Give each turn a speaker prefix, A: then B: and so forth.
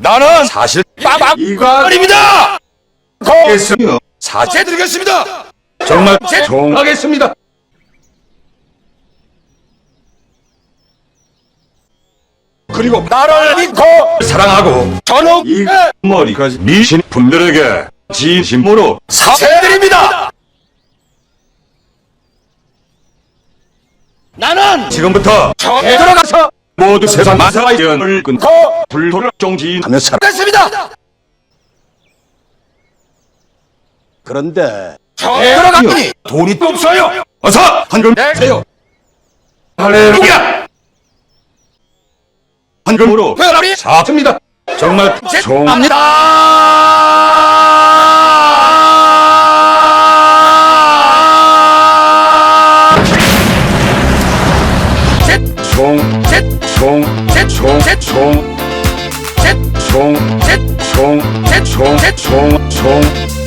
A: 나는
B: 사실
A: 빠박
B: 이거
A: 아닙니다.
B: 겠어요.
A: 사죄 드리겠습니다.
B: 정말
A: 제-
B: 종하겠습니다.
A: 그리고 나를 믿고
B: 사랑하고
A: 전욱
B: 이 머리까지 미신 분들에게 진심으로
A: 사죄드립니다. 나는
B: 지금부터
A: 정에 들어가서
B: 모두 세상 마사의 연을 끊고
A: 고
B: 불도를 정지하며 살아.
A: 됐습니다.
C: 그런데
A: 들어갔더니 돈이 또 없어요.
B: 어서 한금
A: 네.
B: 세요. 할렐루야. 한금으로
A: 회원이
B: 사습니다. 정말 冲！冲！冲！冲！冲！冲！冲！冲！冲！